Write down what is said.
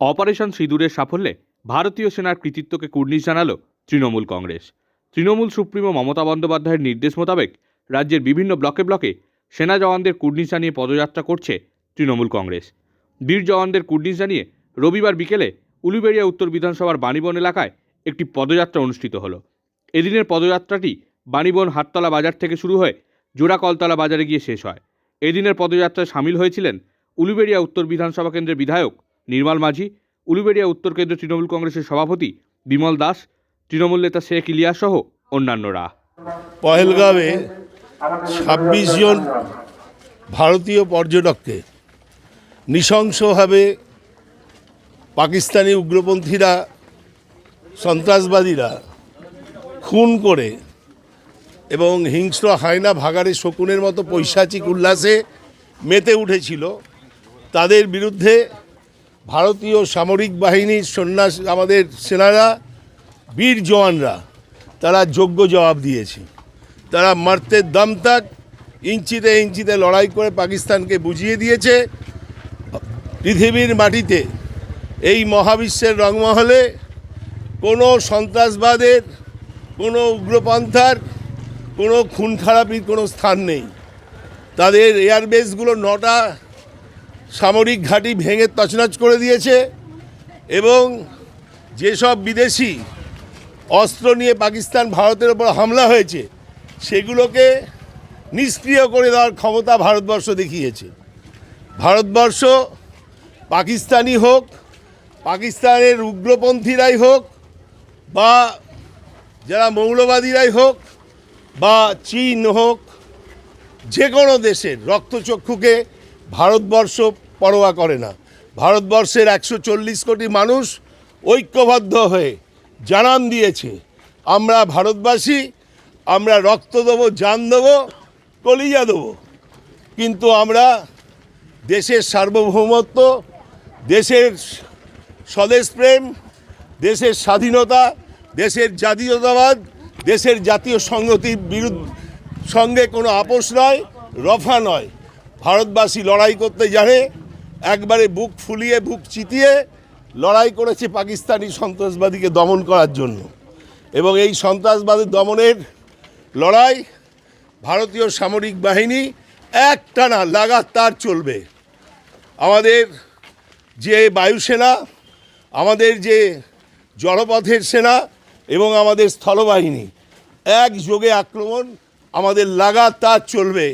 Operation সিঁদুরের সাফল্যে ভারতীয় সেনার কৃতিত্বকে কুর্নিশ জানালো তৃণমূল কংগ্রেস। তৃণমূল সুপ্রিমো মমতা বন্দ্যোপাধ্যায়ের নির্দেশ মোতাবেক রাজ্যের বিভিন্ন ব্লকে ব্লকে সেনা জওয়ানদের কুর্নিশ জানিয়ে পদযাত্রা করছে তৃণমূল কংগ্রেস। বীর জওয়ানদের কুর্নিশ জানিয়ে রবিবার বিকেলে উলুবেড়িয়া উত্তর বিধানসভার বাণীবন এলাকায় একটি পদযাত্রা অনুষ্ঠিত হলো। এদিনের পদযাত্রাটি বাণীবন হাটতলা বাজার থেকে শুরু হয়ে জোড়াকলতলা বাজারে গিয়ে শেষ হয়। এদিনের পদযাত্রায় সামিল হয়েছিলেন উলুবেড়িয়া উত্তর বিধানসভা কেন্দ্রের বিধায়ক নির্মল মাঝি, উলুবেড়িয়া উত্তর কেন্দ্র তৃণমূল কংগ্রেসের সভাপতি বিমল দাস, তৃণমূল নেতা শেখ ইলিয়াস সহ অন্যান্যরা। পহেলগাঁওয়ে ছাব্বিশ জন ভারতীয় পর্যটককে নৃশংসভাবে পাকিস্তানি উগ্রপন্থীরা, সন্ত্রাসবাদীরা খুন করে এবং হিংস্র হায়না ভাগাড়ে শকুনের মতো পৈশাচিক উল্লাসে মেতে উঠেছিল। তাদের বিরুদ্ধে ভারতীয় সামরিক বাহিনীর সন্ন্যাস আমাদের সেনারা, বীর জওয়ানরা, তারা যোগ্য জবাব দিয়েছে। তারা মারতে দম তাক ইঞ্চিতে ইঞ্চিতে লড়াই করে পাকিস্তানকে বুঝিয়ে দিয়েছে। পৃথিবীর মাটিতে এই মহাবিশ্বের রংমহলে কোনো সন্ত্রাসবাদের, কোনো উগ্রপন্থার, কোনো খুন খারাপির কোনো স্থান নেই। তাদের এয়ারবেসগুলো নটা সামরিক ঘাঁটি ভেঙে তছনছ করে দিয়েছে এবং যেসব বিদেশি অস্ত্র নিয়ে পাকিস্তান ভারতের ওপর হামলা হয়েছে, সেগুলোকে নিষ্ক্রিয় করে দেওয়ার ক্ষমতা ভারতবর্ষ দেখিয়েছে। ভারতবর্ষ পাকিস্তানি হোক, পাকিস্তানের উগ্রপন্থীরাই হোক বা যারা মৌলবাদীরাই হোক বা চীন হোক, যে কোনো দেশের রক্তচক্ষুকে ভারতবর্ষ পরোয়া করে না। ভারতবর্ষের একশো চল্লিশ কোটি মানুষ ঐক্যবদ্ধ হয়ে জানান দিয়েছে, আমরা ভারতবাসী, আমরা রক্ত দেবো, জান দেবো, কলিজা দেবো। কিন্তু আমরা দেশের সার্বভৌমত্ব, দেশের স্বদেশপ্রেম দেশের স্বাধীনতা, দেশের জাতীয়তাবাদ, দেশের জাতীয় সংহতির বিরুদ্ধে সঙ্গে কোনো আপোষ নয়, রফা নয়। ভারতবাসী লড়াই করতে জানে একবারে বুক ফুলিয়ে, বুক চিতিয়ে লড়াই করেছে পাকিস্তানি সন্ত্রাসবাদীকে দমন করার জন্য। এবং এই সন্ত্রাসবাদের দমনের লড়াই ভারতীয় সামরিক বাহিনী একটানা লাগাতার চলবে। আমাদের যে বায়ুসেনা, আমাদের যে জলপথের সেনা এবং আমাদের স্থলবাহিনী, একযোগে আক্রমণ আমাদের লাগাতার চলবে।